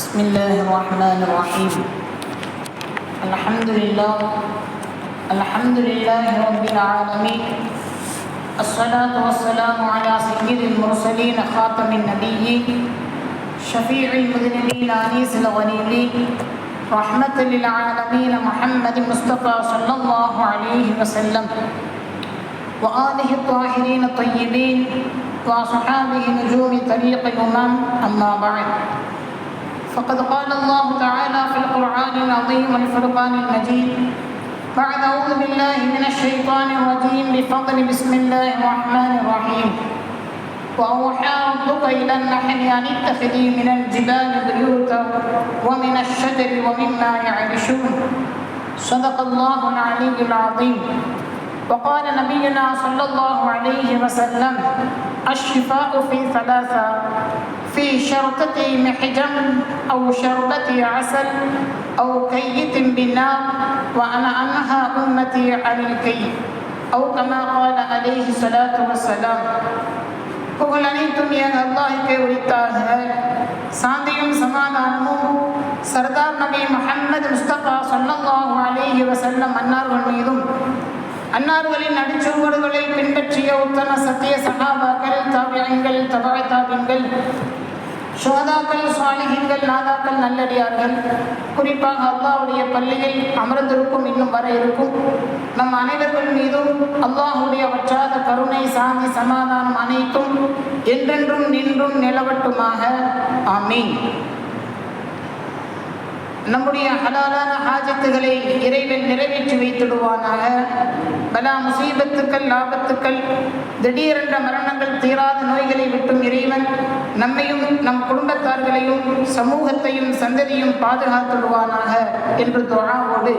بسم الله الرحمن الرحيم الحمد لله الحمد لله رب العالمين الصلاة والسلام على سيد المرسلين خاتم النبيين شفيع المذنبين أنيس الغنيمين رحمة للعالمين محمد المصطفى صلى الله عليه وسلم وآله الطاهرين الطيبين وأصحابه نجوم طريق الأمم أما بعد فقد قال الله تعالى في القرآن العظيم والفرقان المجيد. بعد أعوذ بالله من الشيطان الرجيم بفضل بسم الله الرحمن الرحيم. وأوحى ربك إلى النحل أن اتخذي من الجبال بيوتا ومن الشجر ومما يعرشون صدق الله العلي العظيم. وقال نبينا صلى الله عليه وسلم الشفاء في ثلاثة. في شرطة محجم أو شربة عسل أو كيت بالنار وأنا أنهى أمتي عن الكي أو كما قال عليه الصلاة والسلام புகழ் அனைத்தும் என் அல்லாஹுக்கே உரித்தாக சாந்தியும் சமாதானமும் சர்தார் நபி முஹம்மது முஸ்தபா சொல்லல்லாஹு அலைஹி வஸல்லம் அன்னார்கள் மீதும் அன்னார்களின் அடிச்சுவடுகளை பின்பற்றிய உத்தம சத்திய சகாபாக்கள் தாபியங்கள் தபா தாபியங்கள் சோதாக்கள் சுவாலிகங்கள் நாதாக்கள் நல்லடியார்கள். குறிப்பாக அல்லாஹ்வுடைய பள்ளியில் அமர்ந்திருக்கும் இன்னும் வர இருக்கும். நம் அனைவர்கள் மீதும் அல்லாஹுடைய வற்றாத கருணை சாந்தி சமாதானம் அனைத்தும் என்றென்றும் நின்றும் நிலவட்டுமாக. ஆமீன். நம்முடைய ஹலாலான ஹாஜத்துகளை இறைவன் நிறைவேற்றி வைத்திடுவானாக. பலா முசீபத்துக்கள் லாபத்துக்கள் திடீரென்ற மரணங்கள் தீராத நோய்களை விட்டும் இறைவன் நம்மையும் நம் குடும்பத்தார்களையும் சமூகத்தையும் சந்ததியும் பாதுகாத்துடுவானாக என்று துஆவோடு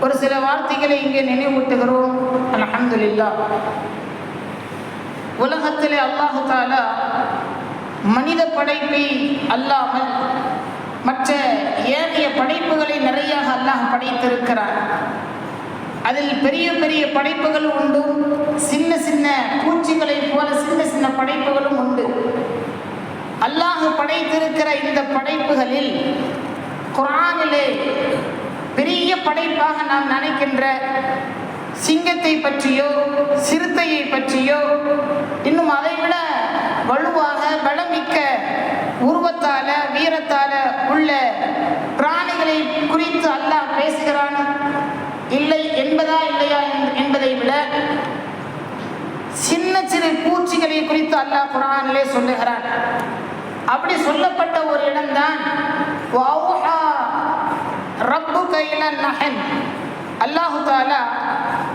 ஒரு சில வார்த்தைகளை இங்கே நினைவூட்டுகிறோம். அல்ஹம்துலில்லா உலகத்திலே அல்லாஹு தாலா மனித படைப்பை அல்லாமல் மற்ற ஏனைய படைப்புகளை நிறையாக அல்லாஹ் படைத்திருக்கிறார் அதில் பெரிய பெரிய படைப்புகளும் உண்டு. சின்ன சின்ன பூச்சிகளைப் போல சின்ன சின்ன படைப்புகளும் உண்டு. அல்லாஹ் படைத்திருக்கிற இந்த படைப்புகளில் குரானிலே பெரிய படைப்பாக நாம் நினைக்கின்ற சிங்கத்தை பற்றியோ சிறுத்தையை பற்றியோ இன்னும் அதைவிட வலுவாக பலமிக்க உருவத்தால வீரத்தால உள்ள பிராணிகளை குறித்து அல்லாஹ் பேசுகிறான். இல்லை என்பதா இல்லையா என்பதை விட சின்ன சிறு பூச்சிகளை குறித்து அல்லாஹ் குரானிலே சொல்லுகிறான். அப்படி சொல்லப்பட்ட ஒரு இடம்தான் ரப்பு கையில நகன் அல்லாஹு தாலா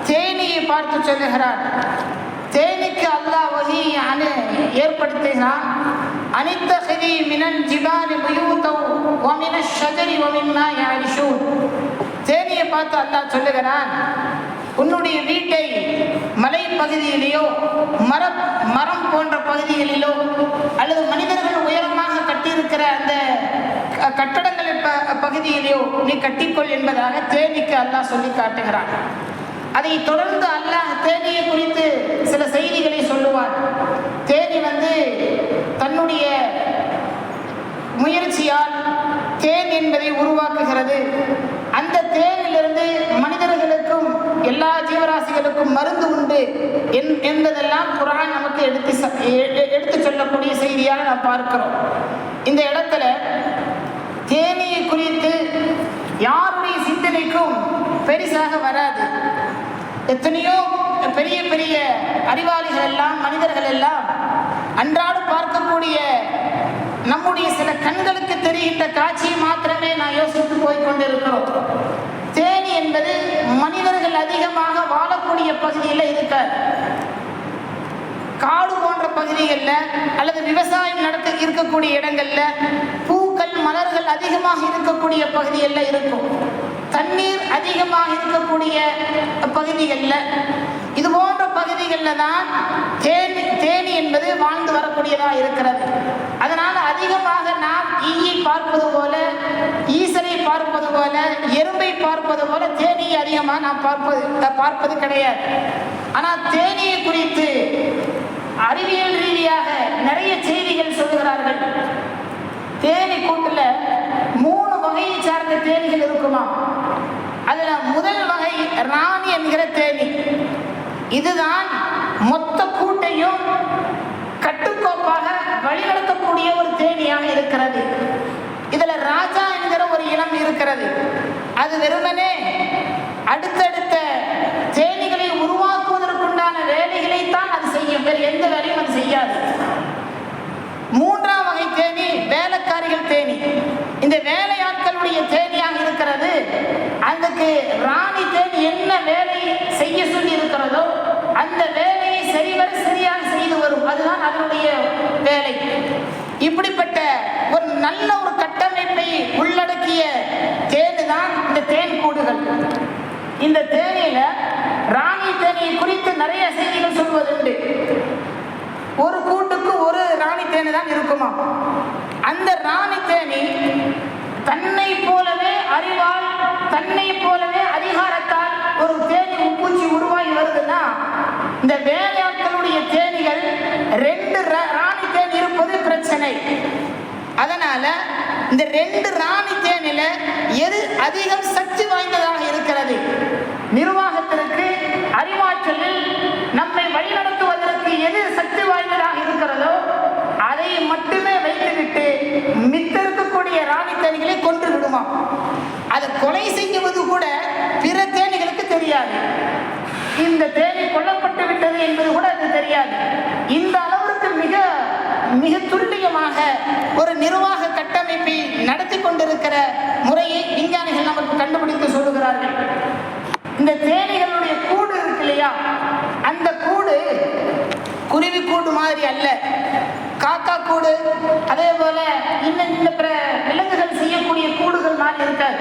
தேனியை பார்த்து சொல்லுகிறார் தேனிக்கு அல்லாஹ் வகி அணு ஏற்படுத்துகிறான் அனித்தஹதி மினன் ஜிபாலி புயூதௌ வமின ஷஜரி வமின்னா யாரிஷூன். தேனியை பார்த்து அல்லாஹ் சொல்லுகிறான் உன்னுடைய வீட்டை மலை பகுதியிலேயோ மர மரம் போன்ற பகுதிகளிலோ அல்லது மனிதர்கள் உயரமாக கட்டியிருக்கிற அந்த கட்டடங்கள் பகுதியிலேயோ நீ கட்டிக்கொள் என்பதாக தேனிக்கு அல்லாஹ் சொல்லி காட்டுகிறான். அதை தொடர்ந்து அல்லாஹ் தேனியை குறித்து சில செய்திகளை சொல்லுவார் தேனி வந்து தன்னுடைய முயற்சியால் தேன் என்பதை உருவாக்குகிறது. அந்த தேனிலிருந்து மனிதர்களுக்கும் எல்லா ஜீவராசிகளுக்கும் மருந்து உண்டு என்பதெல்லாம் குரான் நமக்கு எடுத்து எடுத்து சொல்லக்கூடிய செய்தியாக நாம் பார்க்கிறோம். இந்த இடத்துல தேனியை குறித்து யாருடைய சிந்தனைக்கும் பெரிசாக வராது. எத்தனையோ பெரிய பெரிய அறிவாளிகள் எல்லாம் மனிதர்கள் எல்லாம் அன்றாடம் பார்க்கக்கூடிய நம்முடைய சில கண்களுக்கு தெரிகின்ற காட்சியை மாத்திரமே நான் யோசித்து போய் கொண்டிருக்கிறோம். தேனி என்பது மனிதர்கள் அதிகமாக வாழக்கூடிய பகுதியில் இருக்கார் காடு போன்ற பகுதிகளில் அல்லது விவசாயம் நடத்த இருக்கக்கூடிய இடங்கள்ல பூக்கள் மலர்கள் அதிகமாக இருக்கக்கூடிய பகுதிகளில் இருக்கும். தண்ணீர் அதிகமாக இருக்கக்கூடிய பகுதிகளில். இதுபோல் பகுதிகளில் தான் தேனி தேனி என்பது வாழ்ந்து வரக்கூடியதாக இருக்கிறது. அதனால் அதிகமாக நாம் ஈயை பார்ப்பது போல ஈசனை பார்ப்பது போல எறும்பை பார்ப்பது போல தேனியை அதிகமாக நாம் பார்ப்பது பார்ப்பது கிடையாது. ஆனால் தேனியை குறித்து அறிவியல் ரீதியாக நிறைய செய்திகள் சொல்லுகிறார்கள். தேனி கூட்டுல மூணு வகையை சார்ந்த தேனிகள் இருக்குமா அதுல முதல் வகை ராணி என்கிற தேனி. இதுதான் மொத்த கூட்டையும் கட்டுக்கோப்பாக வழிநடத்தக்கூடிய ஒரு தேனியாக இருக்கிறது. இதுல ராஜா என்கிற ஒரு இனம் இருக்கிறது. அது வெறுமனே அடுத்தடுத்த தேனிகளை உருவாக்குவதற்குண்டான வேலைகளை தான் அது செய்யும். வேறு எந்த வேலையும் அது செய்யாது. மூன்றாம் வகை தேனி வேலைக்காரிகள் தேனி. இந்த வேலையாட்களுடைய தேனியாக இருக்கிறது. அதுக்கு ராணி தேனி என்ன வேலை செய்ய சொல்லி இருக்கிறதோ அந்த வேலையை சரிவர சரியாக செய்து வரும். அதுதான் அதனுடைய வேலை. இப்படிப்பட்ட ஒரு நல்ல ஒரு கட்டமைப்பை உள்ளடக்கிய தேனு தான் இந்த தேன் கூடுகள். இந்த தேனியில ராணி தேனியை குறித்து நிறைய செய்திகள் சொல்வதுண்டு. ஒரு கூட்டுக்கு ஒரு ராணி தேனி தான் இருக்குமா? அந்த ராணி தேனி தன்னை போலவே அறிவால் தன்னை போலவே அதிகாரத்தால் ஒரு தேனி உப்பூச்சி உருவாகி வருதுன்னா இந்த வேலையாட்களுடைய தேனிகள் ரெண்டு ரா- ராணி தேன் இருப்பது பிரச்சனை. அதனால இந்த ரெண்டு ராணி தேனில எது அதிகம் சக்தி வாய்ந்ததாக இருக்கிறது? நிர்வாகத்திற்கு அறிவாற்றலில் நம்மை நமக்கு எது சக்தி வாய்ந்ததாக இருக்கிறதோ அதை மட்டுமே வைத்துவிட்டு மித்த இருக்கக்கூடிய ராணி தேனிகளை கொன்று விடுவோம் அதை கொலை செய்வது கூட பிற தேனிகளுக்கு தெரியாது. இந்த தேனி கொல்லப்பட்டு விட்டது என்பது கூட அது தெரியாது. இந்த அளவிற்கு மிக மிக துல்லியமாக ஒரு நிர்வாக கட்டமைப்பை நடத்தி கொண்டிருக்கிற முறையை விஞ்ஞானிகள் நமக்கு கண்டுபிடித்து சொல்லுகிறார்கள். இந்த தேனீகளுடைய கூடு இருக்கு இல்லையா? அந்த கூடு குருவி கூடு மாதிரி அல்ல. காக்கா கூடு அதே போல இன்னும் இந்த பிற விலங்குகள் செய்யக்கூடிய கூடுகள் மாதிரி இருக்காது.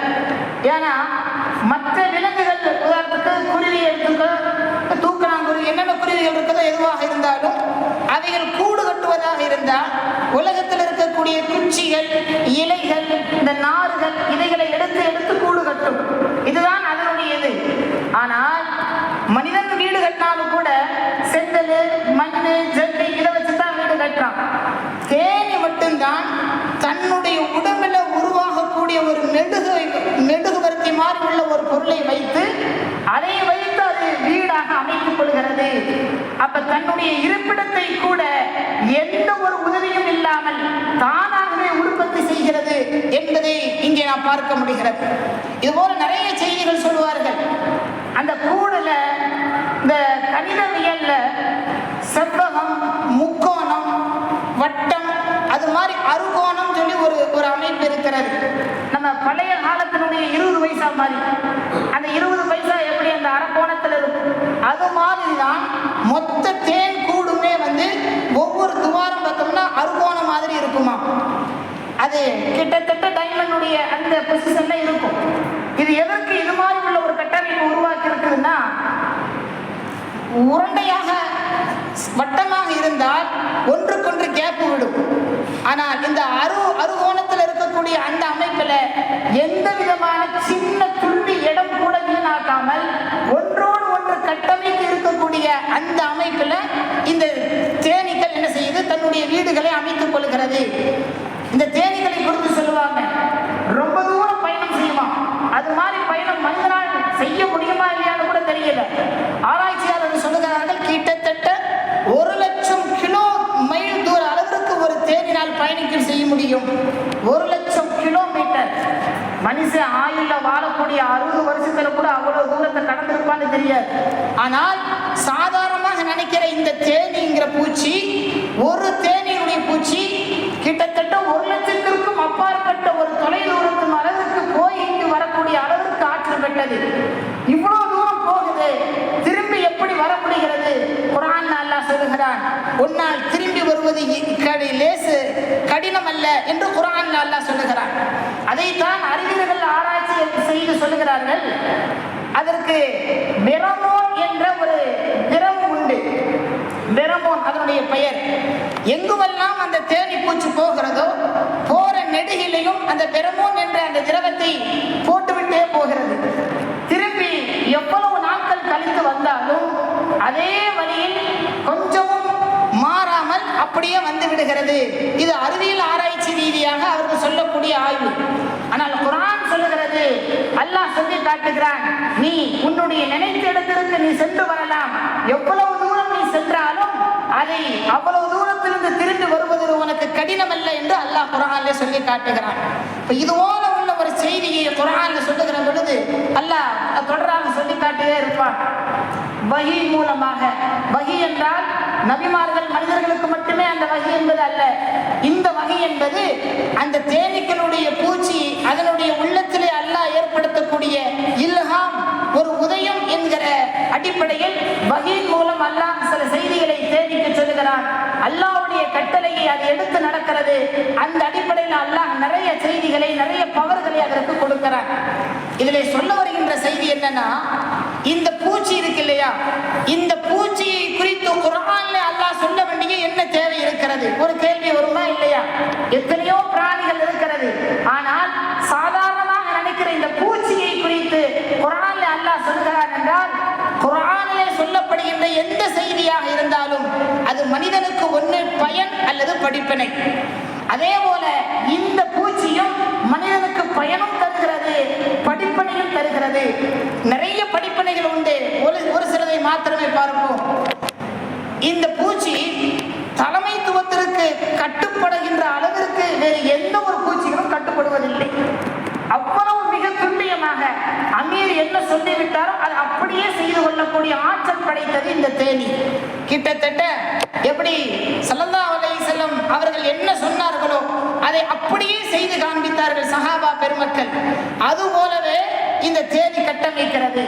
ஏன்னா மற்ற விலங்குகள் உதாரணத்துக்கு குருவி எடுத்துக்கோ தூக்கணாங்குருவி என்னென்ன குருவிகள் இருக்குதோ எதுவாக இருந்தாலும் அவைகள் கூடு கட்டுவதாக இருந்தால் உலகத்தில் இருக்கக்கூடிய குச்சிகள் இலைகள் இந்த நார்கள் இதைகளை எடுத்து எடுத்து கூடு கட்டும். இதுதான் அதனுடைய இது ஆனால் மனிதன் வீடு கட்டினாலும் கூட செங்கல் மண் ஜல்லி இதை வச்சு தான் வீடு கட்டுறான் தேனி மட்டும்தான் தன்னுடைய உடம்புல உருவாகக்கூடிய ஒரு மெழுகு மெழுகுவர்த்தி மாதிரி உள்ள ஒரு பொருளை வைத்து அதை வைத்து அது வீடாக அமைத்துக் கொள்கிறது. அப்ப தன்னுடைய இருப்பிடத்தை கூட எந்த ஒரு உதவியும் இல்லாமல் தானாகவே உற்பத்தி செய்கிறது என்பதை இங்கே நாம் பார்க்க முடிகிறது. இது போல நிறைய செய்திகள் சொல்லுவார்கள். அந்த கூடுல இந்த கணிதவியல்ல செவ்வகம் முக்கோணம் வட்ட அது மாதிரி அறுகோணம் சொல்லி ஒரு அமைப்பு இருக்கிறது. நம்ம பழைய காலத்தினுடைய இருபது பைசா மாதிரி. அந்த இருபது பைசா எப்படி அந்த அரக்கோணத்தில் இருக்கும்? அது மாதிரி தான் மொத்த தேன் கூடுமே வந்து ஒவ்வொரு துவாரம் பார்த்தோம்னா அறுகோணம் மாதிரி இருக்குமா? அது கிட்டத்தட்ட டைமண்டுடைய அந்த பொசிஷன்ல இருக்கும். இது எதற்கு இது மாதிரி உள்ள ஒரு கட்டமைப்பு உருவாக்கி இருக்குதுன்னா உருண்டையாக வட்டமாக இருந்தால் ஒன்றுக்கொன்று கேப்பு விடும். ஆனால் இந்த அரு அருகோணத்தில் இருக்கக்கூடிய அந்த அமைப்பில் எந்த விதமான சின்ன துள்ளி இடம் கூட வீணாக்காமல் ஒன்றோடு ஒன்று கட்டமைத்து இருக்கக்கூடிய அந்த அமைப்பில் இந்த தேனீக்கள் என்ன செய்யுது? தன்னுடைய வீடுகளை அமைத்துக் கொள்கிறது. இந்த தேனீக்களை குறித்து சொல்லுவாங்க. ரொம்ப தூரம் பயணம் செய்யுமா? அது மாதிரி பயணம் மனிதனால் செய்ய முடியுமா இல்லையான்னு கூட தெரியல ஆராய்ச்சியாளர்கள் சொல்லுகிறார்கள் கிட்டத்தட்ட ஒரு லட்சம் கிலோ மைல் தூர அளவிற்கு ஒரு தேனினால் செய்ய முடியும். ஒரு லட்சம் கிலோமீட்டர். மனுஷன் ஆயுள்ல வாழக்கூடிய அறுபது வருஷத்துல கூட அவ்வளவு தூரத்தை கடந்திருப்பான்னு தெரியாது. ஆனால் சாதாரணமாக நினைக்கிற இந்த தேனிங்கிற பூச்சி ஒரு தேனியுடைய பூச்சி கிட்டத்தட்ட ஒரு லட்சத்திற்கும் அப்பாற்பட்ட ஒரு தொலை தூரத்தின் அளவிற்கு போய் இங்கு வரக்கூடிய அளவிற்கு ஆற்றல் பெற்றது. இவ்வளவு தூரம் போகுது திரும்பி எப்படி வர முடிகிறது குரான் அல்லாஹ் சொல்கிறான் உன்னால் திரும்பி வருவது லேசு கடினம் அல்ல என்று குரான் அல்லாஹ் சொல்லுகிறான். அதைத்தான் அறிஞர்கள் ஆராய்ச்சி செய்து சொல்லுகிறார்கள். அதற்கு பெரமோன் என்ற ஒரு திரவம் உண்டு. பெரமோன் அதனுடைய பெயர். எங்குமெல்லாம் அந்த தேனி பூச்சி போகிறதோ போற நெடுகிலையும் அந்த பெரமோன் என்ற அந்த திரவத்தை போட்டுவிட்டே போகிறது. திரும்பி எவ்வளவு நாட்கள் கழித்து வந்தாலும் அதே வழியில் கொஞ்சமும் இல்லாமல் அப்படியே வந்து விடுகிறது. இது அறிவியல் ஆராய்ச்சி ரீதியாக அவர்கள் சொல்லக்கூடிய ஆய்வு. ஆனால் குரான் சொல்லுகிறது அல்லாஹ் சொல்லி காட்டுகிறான் நீ உன்னுடைய நினைத்த இடத்திற்கு நீ சென்று வரலாம். எவ்வளவு தூரம் நீ சென்றாலும் அதை அவ்வளவு தூரத்திலிருந்து திரும்பி வருவது உனக்கு கடினம் அல்ல என்று அல்லாஹ் குரான்ல சொல்லி காட்டுகிறான். இப்ப இது போல உள்ள ஒரு செய்தியை குரான்ல சொல்லுகிற பொழுது அல்லாஹ் தொடராக சொல்லி காட்டியே இருப்பான். வகி மூலமாக. வகி என்றால் நபிமார்கள் மனிதர்களுக்கு மட்டுமே அந்த வகி என்பது அல்ல. இந்த வகை என்பது அந்த தேனீக்களுடைய பூச்சி அதனுடைய உள்ளத்திலே அல்லாஹ் ஏற்படுத்தக்கூடிய இல்ஹாம் ஒரு உதயம் என்கிற அடிப்படையில் வகையின் மூலம் அல்லாஹ் சில செய்திகளை தேடிக்கு சொல்லுகிறான். அல்லாவுடைய கட்டளையை அது எடுத்து நடக்கிறது. அந்த அடிப்படையில் அல்லாஹ் நிறைய செய்திகளை நிறைய பவர்களை அதற்கு கொடுக்கிறான். இதில் சொல்ல வருகின்ற செய்தி என்னன்னா இந்த பூச்சி இருக்கு இல்லையா இந்த பூச்சியை குறித்து குரான்ல அல்லாஹ் சொல்ல வேண்டிய என்ன தேவை இருக்கிறது? ஒரு கேள்வி வருமா இல்லையா? எத்தனையோ பிராணிகள் இருக்கிறது. ஆனால் சாதாரணமாக நினைக்கிற இந்த பூச்சியை குறித்து குரான்ல அல்லாஹ் சொல்கிறார் என்றால் குரானிலே சொல்லப்படுகின்ற எந்த செய்தியாக இருந்தாலும் அது மனிதனுக்கு ஒன்று பயன் அல்லது படிப்பினை. அதே போல இந்த பூச்சியும் மனிதனுக்கு பயனும் தருகிறது படிப்பனையும் தருகிறது நிறைய படிப்பினைகள் உண்டு ஒரு ஒரு சிலதை மாத்திரமே பார்ப்போம். இந்த பூச்சி தலைமைத்துவத்திற்கு கட்டுப்படுகின்ற அளவிற்கு வேறு எந்த ஒரு பூச்சிகளும் கட்டுப்படுவதில்லை. அவ்வளவு மிக துல்லியமாக அமீர் என்ன சொல்லிவிட்டாரோ அது அப்படியே செய்து கொள்ளக்கூடிய ஆற்றல் படைத்தது இந்த தேனி. கிட்டத்தட்ட எப்படி சல்லல்லா அலை செல்லம் அவர்கள் என்ன சொன்னார்களோ அதை அப்படியே செய்து காண்பித்தார்கள் சஹாபா பெருமக்கள். அது போலவே இந்த தேனி கட்டமைக்கிறது.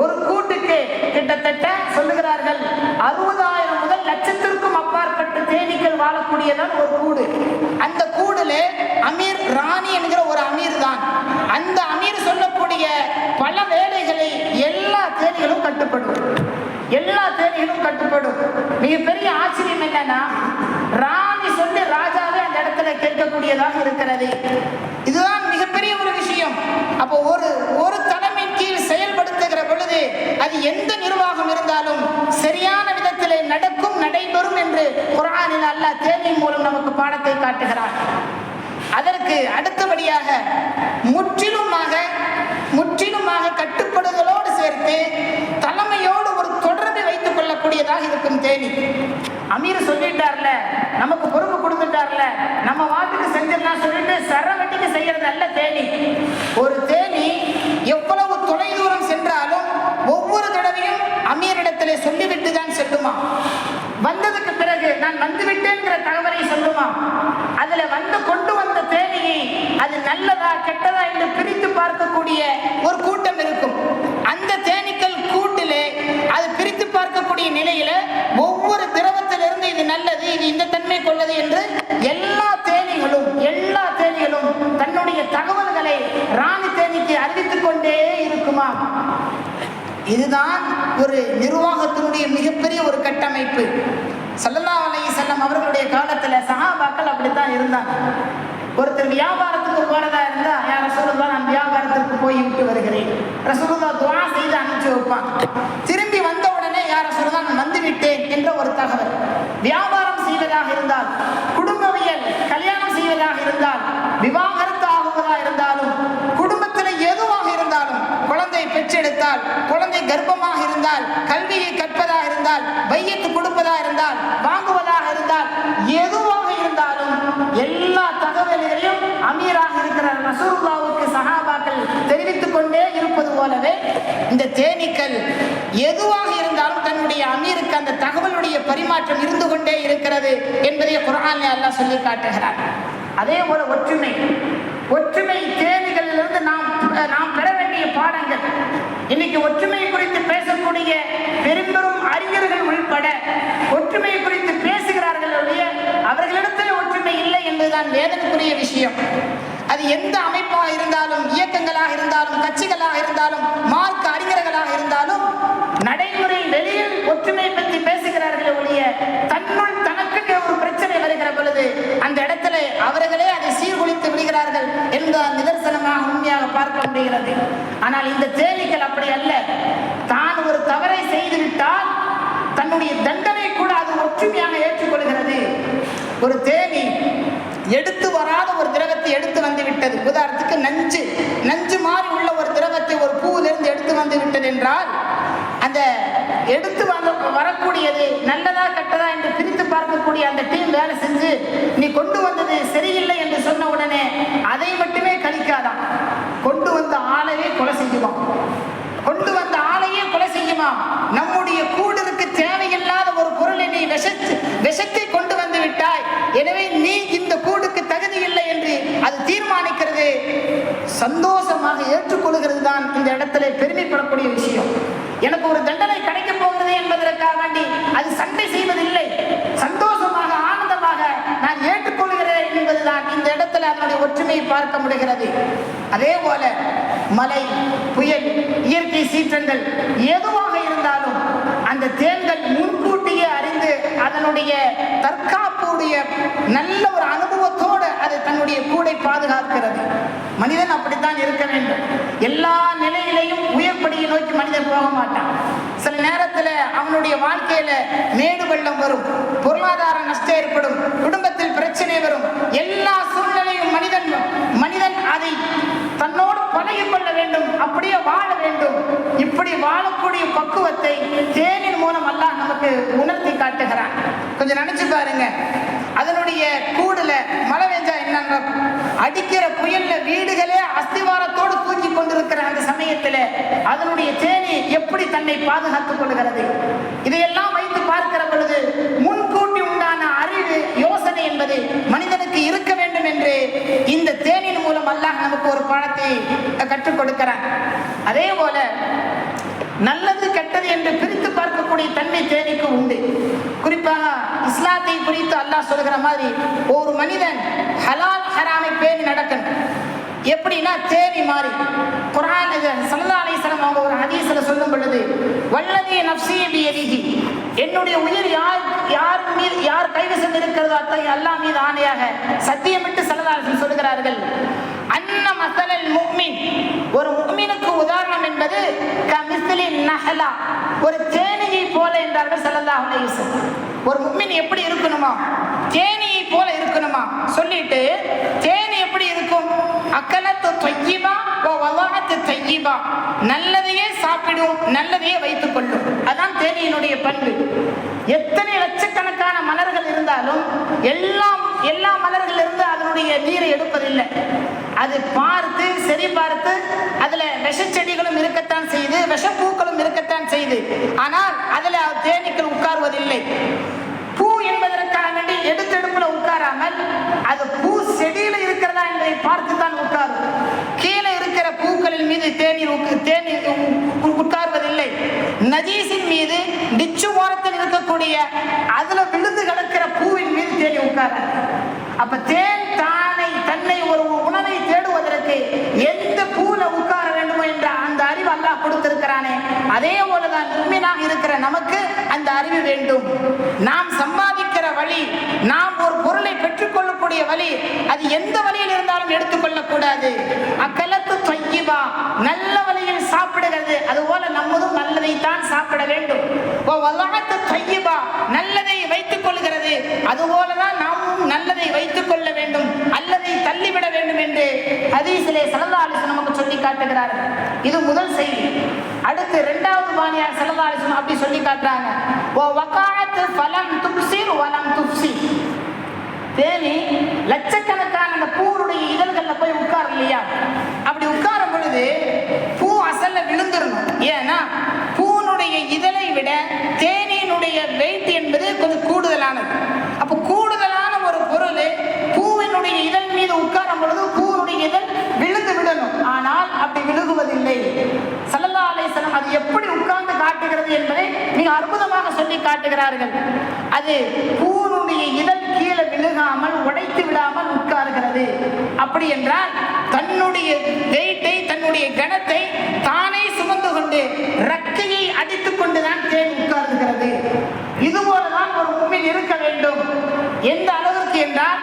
ஒரு கூட்டு கூட்டுக்கு கிட்டத்தட்ட சொல்லுகிறார்கள் அறுபதாயிரம் முதல் லட்சத்திற்கும் அப்பாற்பட்ட தேனீக்கள் வாழக்கூடியதான் ஒரு கூடு. அந்த கூடுல அமீர் ராணி என்கிற ஒரு அமீர் தான் அந்த அமீர் சொல்லக்கூடிய பல வேலைகளை எல்லா தேனிகளும் கட்டுப்படும். எல்லா தேனிகளும் கட்டுப்படும். மிகப்பெரிய ஆச்சரியம் என்னன்னா ராணி சொல்லி ராஜாவே அந்த இடத்துல கேட்கக்கூடியதாக இருக்கிறது. இதுதான் மிகப்பெரிய ஒரு விஷயம். அப்போ ஒரு ஒரு தலைமையின் கீழ் செயல்படுத்துகிற பொழுது அது எந்த நிர்வாகம் இருந்தாலும் சரியான விதத்திலே நடக்கும் நடைபெறும் என்று குரானில் அல்லாஹ் தேர்வின் மூலம் நமக்கு பாடத்தை காட்டுகிறார் அதற்கு அடுத்தபடியாக முற்றிலுமாக முற்றிலுமாக கட்டுப்படுதலோடு சேர்த்து தலைமையோடு ஒரு தொடர்பை வைத்துக் கொள்ளக்கூடியதாக இருக்கும் தேனி. அமீர் சொல்லிட்டார்ல நமக்கு பொறுப்பு கொடுத்துட்டார்ல நம்ம வாட்டுக்கு செஞ்சிடலாம் சொல்லிட்டு சரவட்டிக்கு செய்யறது அல்ல தேனி. ஒரு தேனி எவ்வளவு ஒவ்வொரு தடவையும் அமீரிடத்திலே சொல்லிவிட்டு தான் செல்லுமா? வந்ததுக்கு பிறகு நான் வந்துவிட்டேன் தகவலை சொல்லுமா? அதுல வந்து கொண்டு வந்த தேவையை அது நல்லதா கெட்டதா என்று பிரித்து பார்க்கக்கூடிய ஒரு கூட்டம் இருக்கும் அந்த தேனீக்கள் கூட்டிலே அது பிரித்து பார்க்கக்கூடிய நிலையில ஒவ்வொரு திரவத்திலிருந்து இது நல்லது இது இந்த தன்மை கொள்ளது என்று எல்லா தேனிகளும் எல்லா தேனிகளும் தன்னுடைய தகவல்களை ராணி தேனிக்கு அறிவித்துக் கொண்டே இருக்குமா இதுதான் ஒரு நிர்வாகத்தினுடைய மிகப்பெரிய ஒரு கட்டமைப்பு. சல்லல்லா அலைஹி செல்லம் அவர்களுடைய காலத்துல சஹாபாக்கள் அப்படித்தான் இருந்தாங்க. ஒருத்தர் வியாபாரத்துக்கு போறதா இருந்தா யார் ரசூலுல்லா நான் வியாபாரத்துக்கு போய் விட்டு வருகிறேன். ரசூலுல்லா துவா செய்து அனுப்பிச்சு வைப்பான். திரும்பி வந்த உடனே யார் ரசூலுல்லா நான் வந்து விட்டேன் என்ற ஒரு தகவல். வியாபாரம் செய்வதாக இருந்தால் குடும்பவியல் கல்யாணம் செய்வதாக இருந்தால் விவாகரத்து ஆகுவதா இருந்தாலும் குடும்பத்தில் எதுவாக இருந்தாலும் குழந்தை பெற்றெடுத்தால் கர்ப்பமாக இருந்தால் கல்வியை கற்பதாக இருந்தால் வையத்து கொடுப்பதா இருந்தால் வாங்குவதாக இருந்தால் எதுவாக இருந்தாலும் எல்லா தகவல்களையும் அமீராக இருக்கிற ரசூலுல்லாவுக்கு சஹாபாக்கள் தெரிவித்துக் கொண்டே இருப்பது போலவே இந்த தேனீக்கள் எதுவாக இருந்தாலும் தன்னுடைய அமீருக்கு அந்த தகவலுடைய பரிமாற்றம் இருந்து கொண்டே இருக்கிறது என்பதை குரான் அல்லாஹ் சொல்லி காட்டுகிறார் அதே போல ஒற்றுமை. ஒற்றுமை தேனிகளிலிருந்து நாம் நாம் பாடங்கள். இன்னைக்கு ஒற்றுமை குறித்து பேசக்கூடிய பெரும்பெரும் அறிஞர்கள் உள்பட ஒற்றுமை குறித்து பேசுகிறார்கள் அவர்களிடத்தில் ஒற்றுமை இல்லை என்பதுதான் வேதனைக்குரிய விஷயம். அது எந்த அமைப்பாக இருந்தாலும் இயக்கங்களாக இருந்தாலும் கட்சிகளாக இருந்தாலும் மார்க்க அறிஞர்களாக இருந்தாலும் நடைமுறை வெளியில் ஒற்றுமை பற்றி பேசுகிறார்கள் ஒழிய தன்னுள் தனக்கு ஒரு பிரச்சனை வருகிற பொழுது அந்த இடத்தில் அவர்களே அதை சீர்குலைத்து விடுகிறார்கள் என்ற நிதர்சனமாக உண்மையாக பார்க்க முடிகிறது. ஆனால் இந்த தேனிகள் அப்படி அல்ல. தான் ஒரு தவறை செய்துவிட்டால் தன்னுடைய தண்டனை கூட அது ஒற்றுமையாக ஏற்றுக்கொள்கிறது. ஒரு தேனி எடுத்து வராத ஒரு திரவத்தை எடுத்து வந்து விட்டது. உதாரணத்துக்கு நஞ்சு. நஞ்சு மாறி உள்ள ஒரு திரவத்தை ஒரு பூவிலிருந்து எடுத்து வந்து விட்டது என்றால் அந்த எடுத்து வாங்க வரக்கூடியது நல்லதா கெட்டதா என்று பிரித்து பார்க்கக்கூடிய அந்த டீம் வேலை செஞ்சு நீ கொண்டு வந்தது சரியில்லை என்று சொன்ன உடனே அதை மட்டுமே கழிக்காதான் கொண்டு வந்த ஆளையே கொலை செய்யுமாம். கொண்டு வந்த ஆளையே கொலை செய்யுமா நம்முடைய கூடலுக்கு தேவையில்லாத ஒரு பொருளை நீ விஷத்து விஷத்தை கொண்டு வந்து விட்டாய். எனவே நீ இந்த கூடுக்கு தகுதி இல்லை என்று அது தீர்மானிக்கிறது. சந்தோஷமாக ஏற்றுக்கொள்கிறது தான் இந்த இடத்துல பெருமைப்படக்கூடிய விஷயம். எனக்கு ஒரு தண்டனை கிடைக்க போகிறது என்பதற்காக வேண்டி அது சண்டை செய்வதில்லை. சந்தோஷமாக ஆனந்தமாக நான் ஏற்றுக்கொள்கிறேன் என்பதுதான் இந்த இடத்துல அதனுடைய ஒற்றுமையை பார்க்க முடிகிறது. அதே போல மலை புயல் இயற்கை சீற்றங்கள் எதுவாக இருந்தாலும் அந்த தேன்கள் முன்கூட்டியே அறிந்து அதனுடைய தற்காப்புடைய நல்ல அனுபவத்தோடு அது தன்னுடைய கூடை பாதுகாக்கிறது. மனிதன் அப்படித்தான் இருக்க வேண்டும். எல்லா நிலையிலையும் உயர்படியை நோக்கி மனிதன் போக மாட்டான். சில நேரத்தில் அவனுடைய வாழ்க்கையில மேடு வெள்ளம் வரும் பொருளாதார நஷ்டம் ஏற்படும் குடும்பத்தில் பிரச்சனை வரும். எல்லா சூழ்நிலையும் மனிதன் மனிதன் அதை தன்னோடு பழகி கொள்ள வேண்டும் அப்படியே வாழ வேண்டும். இப்படி வாழக்கூடிய பக்குவத்தை தேனின் மூலம் அல்லாஹ் நமக்கு உணர்த்தி காட்டுகிறான். கொஞ்சம் நினைச்சு பாருங்க. அதனுடைய கூடுல மழை பெஞ்சா என்னன்னா அடிக்கிற புயல்ல வீடுகளே அஸ்திவாரத்தோடு தூக்கி கொண்டிருக்கிற அந்த சமயத்துல அதனுடைய தேனி எப்படி தன்னை பாதுகாத்துக் கொள்கிறது? இதையெல்லாம் வைத்து பார்க்கிற பொழுது முன்கூட்டி உண்டான அறிவு யோசனை என்பது மனிதனுக்கு இருக்க வேண்டும் என்று இந்த தேனின் மூலம் அல்லாஹ் நமக்கு ஒரு பாடத்தை கற்றுக் கொடுக்கிறான். அதே போல நல்லது கெட்டது என்று பிரித்து பார்க்கக்கூடிய தன்மை தேனிக்கு உண்டு. குறிப்பாக இஸ்லாத்தை குறித்து அல்லாஹ் சொல்கிற மாதிரி ஒரு மனிதன் ஹலால் ஹராமை பேணி நடக்கணும். எப்படின்னா தேனி மாறி. குரான் இது சல்லா அலிஸ்லாம் அவங்க ஒரு ஹதீஸ்ல சொல்லும் பொழுது வல்லதி நப்சி பியதிஹி. என்னுடைய உயிர் யார் யார் மீது யார் கைது இருக்கிறதோ அத்தை அல்லாஹ் மீது ஆணையாக சத்தியமிட்டு சல்லா சொல்கிறார்கள் அன்ன மசலல் முக்மின் ஒரு முக்மினுக்கு உதாரணம் என்பது கமிஸ்லி நஹலா. ஒரு தேனியை போல என்றார்கள் ஸல்லல்லாஹு அலைஹி ஒரு முக்மின் எப்படி இருக்கணுமா? தேனியை போல இருக்கணுமா? சொல்லிட்டு தேனி எப்படி இருக்கும்? அக்கலத்து தொய்யிபா வவாத்து தொய்யிபா நல்லதையே சாப்பிடும் நல்லதையே வைத்துக் கொள்ளும். அதான் தேனியினுடைய பண்பு. எத்தனை லட்சக்கணக்கான மலர்கள் இருந்தாலும் எல்லாம் எல்லா மலர்கள் அதனுடைய நீரை எடுப்பதில்லை. அது பார்த்து சரி பார்த்து அதுல விஷச்செடிகளும் இருக்கத்தான் செய்து விஷப்பூக்களும் இருக்கத்தான் செய்து ஆனால் அதுல தேனீக்கள் உட்காருவதில்லை. பூ என்பதற்காக வேண்டி எடுத்தெடுப்புல உட்காராமல் அது பூ செடியில இருக்கிறதா என்பதை பார்த்து தான் உட்காரும். கீழே இருக்கிற பூக்களின் மீது தேநீர் தேநீர் உ- உட்கார்வதில்லை. நஜீஸின் மீது டிச்சு ஓரத்தில் இருக்கக்கூடிய அதுல விழுந்து கிடக்கிற பூவின் மீது தேனி உட்கார அப்ப தேன் தானை தன்னை ஒரு உணவை தேடுவதற்கு எந்த பூல உட்கார வேண்டுமோ என்ற அந்த அறிவு அல்லாஹ் கொடுத்திருக்கிறானே அதே போலதான் உண்மையாக இருக்கிற நமக்கு அந்த அறிவு வேண்டும் நாம் சம்பாதிக்கிற வழி நாம் ஒரு பொருளை பெற்றுக்கொள்ளக்கூடிய வழி அது எந்த வழியில் இருந்தாலும் எடுத்துக்கொள்ளக்கூடாது அக்கலத்து தொய்யிவா நல்ல வழியில் சாப்பிடுகிறது அதுபோல நம்மதும் நல்லதை தான் சாப்பிட வேண்டும் ஓ நல்லதை வைத்துக் அதுபோலதான் நாமும் நல்லதை வைத்துக் கொள்ள வேண்டும் அல்லதை தள்ளிவிட வேண்டும் என்று ஹதீசிலே சல்லா அலிஸ் நமக்கு சொல்லி காட்டுகிறார். இது முதல் செய்தி. அடுத்து இரண்டாவது பாணியார் சல்லா அலிஸ் அப்படி சொல்லி காட்டுறாங்க. ஓ வகாத்து ஃபலம் துப்சிர் வலம் துப்சி தேனி லட்சக்கணக்கான அந்த பூருடைய இதழ்கள்ல போய் உட்கார் இல்லையா? அப்படி உட்காரும் பொழுது பூ அசல்ல விழுந்துடணும். ஏன்னா பூனுடைய இதழை விட தேனி பூவினுடைய வெயிட் என்பது கொஞ்சம் கூடுதலானது. அப்போ கூடுதலான ஒரு பொருள் பூவினுடைய இதழ் மீது உட்காரும் பொழுது பூவினுடைய இதழ் விழுந்து விடணும். ஆனால் அப்படி விழுகுவதில்லை. சல்லல்லா அலைஹிஸ்ஸலாம் அது எப்படி உட்கார்ந்து காட்டுகிறது என்பதை மிக அற்புதமாக சொல்லி காட்டுகிறார்கள். அது பூனுடைய இதழ் கீழே உடைத்து விடாமல் உட்காருகிறது. அப்படி என்றால் தன்னுடைய வெயிட்டை தன்னுடைய கணத்தை தானே சுமந்து கொண்டு ரக்கையை அடித்துக் கொண்டுதான் தேன் உட்காருகிறது. இது போலதான் ஒரு உண்மையில் இருக்க வேண்டும். எந்த அளவிற்கு என்றால்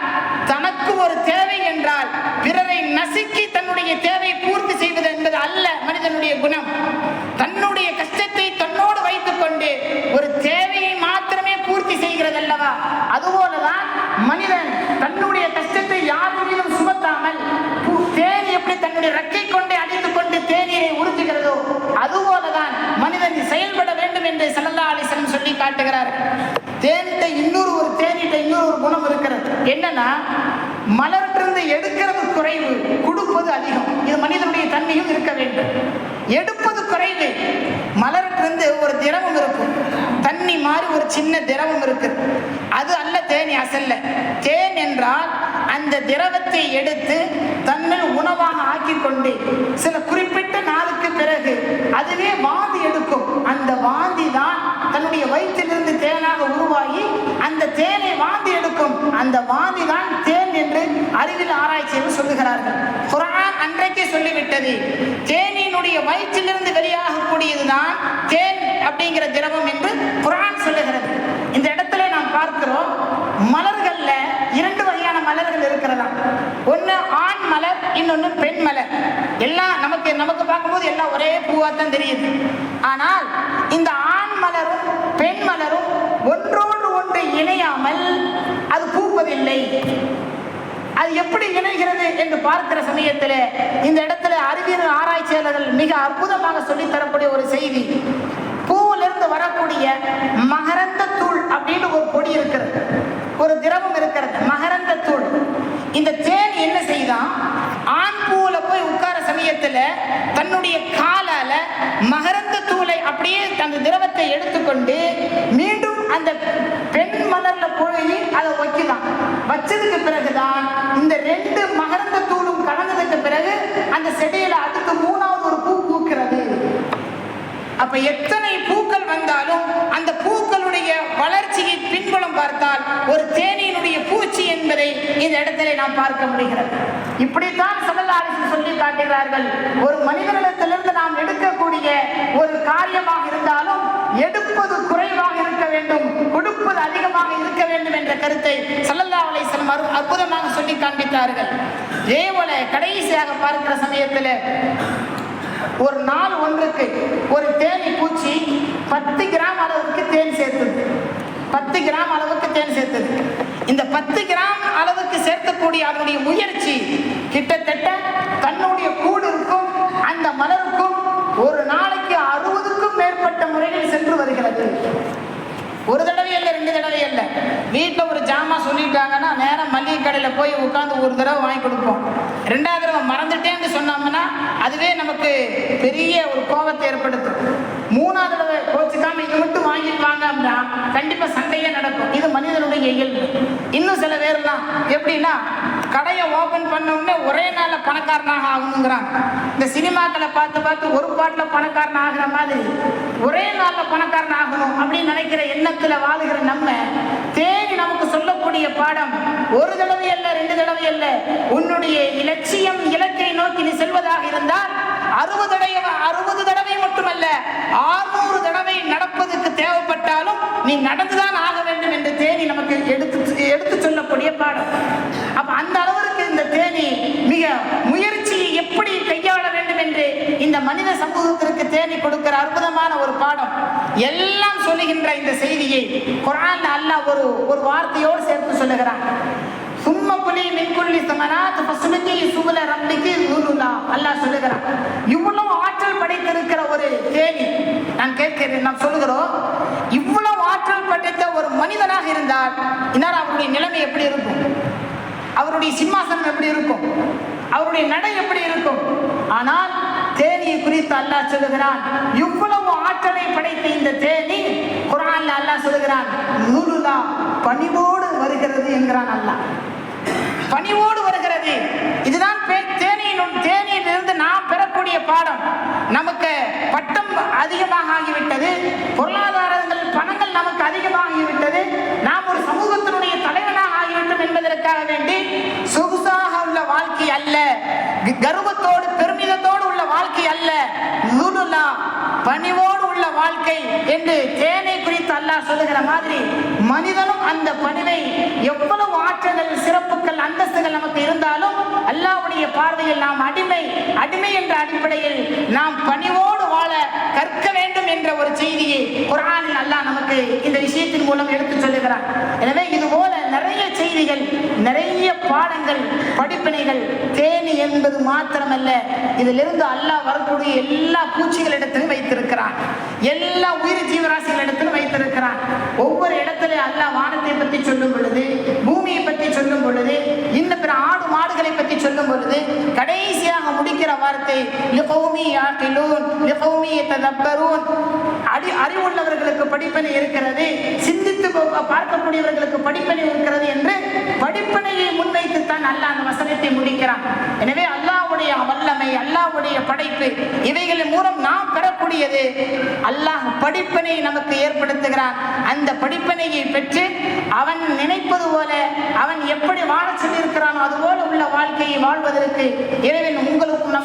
தனக்கு ஒரு தேவை என்றால் பிறரை நசுக்கி தன்னுடைய தேவை பூர்த்தி செய்வது என்பது அல்ல மனிதனுடைய குணம். தன்னுடைய கஷ்டத்தை தன்னோடு வைத்துக் கொண்டு செய்கிறது அல்லவா அதுபோலதான் மனிதன் தன்னுடைய கஷ்டத்தை யார் சுமத்தாமல் தேனி எப்படி தன்னுடைய ரக்கை கொண்டே அடித்துக் கொண்டு தேநீரை உறுத்துகிறதோ அதுபோலதான் மனிதன் செயல்பட வேண்டும் என்று சல்லல்லா அலிசன் சொல்லி காட்டுகிறார். தேனிட்ட இன்னொரு ஒரு தேனிட்ட இன்னொரு ஒரு குணம் இருக்கிறது. என்னன்னா மலர்கிருந்து எடுக்கிறது குறைவு கொடுப்பது அதிகம். இது மனிதனுடைய தன்மையும் இருக்க வேண்டும். எடுப்பது குறைவு மலர்கிருந்து ஒரு திரவம் இருக்கும். தண்ணி மாதிரி ஒரு சின்ன திரவம் இருக்கு. அது அல்ல தேனி அசல்ல. தேன் என்றால் அந்த திரவத்தை எடுத்து தன்னை உணவாக ஆக்கி கொண்டு சில குறிப்பிட்ட நாளுக்கு பிறகு அதுவே வாந்தி எடுக்கும். அந்த வாந்தி தான் தன்னுடைய வயிற்றிலிருந்து தேனாக உருவாகி அந்த தேனை வாந்தி எடுக்கும். அந்த வாந்தி தான் தேன் என்று அறிவியல் ஆராய்ச்சியில் சொல்லுகிறார்கள். குரான் அன்றைக்கே சொல்லிவிட்டது. தேனினுடைய வயிற்றிலிருந்து வெளியாகக்கூடியதுதான் தேன் அப்படிங்கிற திரவம் என்று குரான் சொல்லுகிறது. இந்த இடத்துல நாம் பார்க்கிறோம் மலர்கள்ல இரண்டு வகையான மலர்கள் இருக்கிறதா ஒன்று ஆண் மலர் இன்னொன்று பெண் மலர். எல்லாம் நமக்கு நமக்கு பார்க்கும்போது எல்லாம் ஒரே பூவா தான் தெரியுது. ஆனால் இந்த ஆண் மலரும் பெண் மலரும் ஒன்றோடு ஒன்று இணையாமல் அது பூப்பதில்லை. அது எப்படி இணைகிறது என்று பார்க்கிற சமயத்தில் இந்த இடத்துல அறிவியல் ஆராய்ச்சியாளர்கள் மிக அற்புதமாக சொல்லித் தரக்கூடிய ஒரு செய்தி. இருந்து வரக்கூடிய மகரந்த தூள் அப்படின்னு ஒரு பொடி இருக்கிறது. ஒரு திரவம் இருக்கிறது மகரந்த தூள். இந்த தேன் என்ன செய்தான் ஆண் பூவில் போய் உட்கார சமயத்தில் தன்னுடைய காலால மகரந்த தூளை அப்படியே அந்த திரவத்தை எடுத்துக்கொண்டு மீண்டும் அந்த பெண் மலர்ல போய் அதை வைக்குதான். வச்சதுக்கு பிறகுதான் இந்த ரெண்டு மகரந்த தூளும் கலந்ததுக்கு பிறகு அந்த செடியில அதுக்கு மூணாவது ஒரு பூ பூக்கிறது. அப்ப எத்தனை பூக்கள் வந்தாலும் அந்த பூக்களுடைய வளர்ச்சியை பின்புலம் பார்த்தால் ஒரு தேனியினுடைய பூச்சி என்பதை இந்த இடத்திலே நாம் பார்க்க முடிகிறது. இப்படித்தான் சல்லல்லாஹு சொல்லி காட்டுகிறார்கள். ஒரு மனிதனிடத்திலிருந்து நாம் எடுக்கக்கூடிய ஒரு காரியமாக இருந்தாலும் எடுப்பது குறைவாக இருக்க வேண்டும் கொடுப்பது அதிகமாக இருக்க வேண்டும் என்ற கருத்தை சல்லல்லா அலிஸ்லம் அற்புதமாக சொல்லி காண்பித்தார்கள். இதே போல கடைசியாக பார்க்கிற சமயத்தில் ஒரு நாள் ஒன்றுக்கு ஒரு தேனி பூச்சி பத்து கிராம் அளவுக்கு தேன் சேர்த்தது. பத்து கிராம் அளவுக்கு தேன் சேர்த்தது. இந்த பத்து கிராம் அளவுக்கு சேர்க்கக்கூடிய அதனுடைய முயற்சி கிட்டத்தட்ட தன்னுடைய கூடு இருக்கும் அந்த மலருக்கும் ஒரு நாளைக்கு அறுபதுக்கும் மேற்பட்ட முறையில் சென்று வருகிறது. ஒரு தடவை இல்லை ரெண்டு தடவை இல்லை வீட்டில் ஒரு ஜாமான் சொல்லிட்டாங்கன்னா நேரம் மளிகை கடையில் போய் உட்காந்து ஒரு தடவை வாங்கி கொடுப்போம். ரெண்டாவது தடவை மறந்துட்டேன்னு சொன்னோம்னா அதுவே நமக்கு பெரிய ஒரு கோபத்தை ஏற்படுத்தும். மூணாவது இது மட்டும் வாங்கிட்டு வாங்க அப்படின்னா கண்டிப்பாக சண்டையே நடக்கும். இது மனிதனுடைய இயல்பு. இன்னும் சில பேர்லாம் எப்படின்னா கடையை ஓபன் பண்ண உடனே ஒரே நாளில் பணக்காரனாக ஆகணுங்கிறாங்க. இந்த சினிமாக்களை பார்த்து பார்த்து ஒரு பாட்டில் பணக்காரன் ஆகிற மாதிரி ஒரே நாளில் பணக்காரன் ஆகணும் அப்படின்னு நினைக்கிற எண்ணத்தில் வாழுகிற நம்ம தேடி நமக்கு சொல்லக்கூடிய பாடம் ஒரு தடவை அல்ல ரெண்டு தடவை அல்ல உன்னுடைய இலட்சியம் இலக்கை நோக்கி நீ செல்வதாக இருந்தால் அறுபது தடவை அறுபது தடவை மட்டுமல்ல ஆறுநூறு தடவை நட தேவைப்பட்டாலும் நீ நடந்துதான் ஆக வேண்டும் என்ற தேனி நமக்கு எடுத்து எடுத்து சொல்லக்கூடிய பாடம். அப்ப அந்த அளவிற்கு இந்த தேனி மிக முயற்சியை எப்படி கையாள வேண்டும் என்று இந்த மனித சமூகத்திற்கு தேனி கொடுக்கிற அற்புதமான ஒரு பாடம். எல்லாம் சொல்லுகின்ற இந்த செய்தியை குரான் அல்லாஹ் ஒரு ஒரு வார்த்தையோடு சேர்த்து சொல்லுகிறான். சும்ம புலி மின்குள்ளி சமனாத் பசுமதி சுமல ரப்பிக்கு நூலுலா அல்லாஹ் சொல்லுகிறான். இவ்வளவு ஆற்றல் படைத்திருக்கிற ஒரு தேனி நான் கேட்கிறேன் நான் சொல்லுகிறோம். இவ்வளவு ஆற்றல் படைத்த ஒரு மனிதனாக இருந்தால் இன்னார் அவருடைய நிலைமை எப்படி இருக்கும்? அவருடைய சிம்மாசனம் எப்படி இருக்கும்? அவருடைய நடை எப்படி இருக்கும்? ஆனால் தேனியை குறித்து அல்லாஹ் சொல்லுகிறான் இவ்வளவு ஆற்றலை படைத்த இந்த தேனி குரான்ல அல்லாஹ் சொல்லுகிறான் நூலுலா பணிவோடு வருகிறது என்கிறான் அல்லாஹ். பணிவோடு வருகிறது இதுதான் பே- தேனியினும் தேனியிலிருந்து நாம் பாடம் நமக்கு பட்டம் அதிகமாக ஆகிவிட்டது. பொருளாதாரங்கள் பணங்கள் நமக்கு அதிகமாகிவிட்டது நாம் ஒரு சமூகத்தினுடைய தலைவனாக ஆகிவிட்டோம் என்பதற்காக வேண்டி சொகுசாக உள்ள வாழ்க்கை அல்ல. கர்வத்தோடு பெருமிதத்தோடு உள்ள வாழ்க்கை அல்ல. நுணுலா பணிவோடு உள்ள வாழ்க்கை என்று தேனை குறித்து அல்லாஹ் சொல்லுகிற மாதிரி மனிதனும் அந்த பணிவை எவ்வளவு ஆற்றல்கள் சிறப்புகள் அந்தஸ்துகள் நமக்கு இருந்தாலும் அல்லாவுடைய பார்வையில் நாம் அடிமை அடிமை என்ற அடிப்படையில் நாம் பணிவோடு வாழ கற்க வேண்டும் என்ற ஒரு செய்தியை குரானில் அல்லாஹ் நமக்கு இந்த விஷயத்தின் மூலம் எடுத்து சொல்லுகிறார் எனவே இது போல நிறைய செய்திகள் நிறைய பாடங்கள் படிப்பினைகள் தேனி என்பது மாத்திரமல்ல இதிலிருந்து அல்லாஹ் வரக்கூடிய எல்லா பூச்சிகளிடத்திலும் வைத்திருக்கிறான். எல்லா உயிர் ஜீவராசிகள் இடத்துல வைத்திருக்கிறான் ஒவ்வொரு இடத்துல அல்ல வானத்தை பற்றி சொல்லும் பொழுது பூமியை பற்றி சொல்லும் பொழுது இந்த பிற ஆடு மாடுகளை பற்றி சொல்லும் பொழுது கடைசியாக முடிக்கிற வார்த்தை லிகௌமி யாக்கிலூன் லிகௌமி யததப்பரூன். அடி அறிவுள்ளவர்களுக்கு படிப்பனை இருக்கிறது சிந்தித்து பார்க்கக்கூடியவர்களுக்கு படிப்பனை இருக்கிறது என்று படிப்பனையை முன்வைத்துத்தான் அல்லாஹ் அந்த வசனத்தை முடிக்கிறான். எனவே அல்லாஹ்வுடைய வல்லமை அல்லாஹ்வுடைய படைப்பு இவைகளின் மூலம் நாம் பெறக்கூடியது அல்ல அல்லாஹ் படிப்பனை நமக்கு ஏற்படுத்துகிறான். அந்த படிப்பனையை பெற்று அவன் நினைப்பது போல அவன் எப்படி வாழ சொல்லியிருக்கிறானோ அதுபோல உள்ள வாழ்க்கையை வாழ்வதற்கு இறைவன் உங்களுக்கும் நம்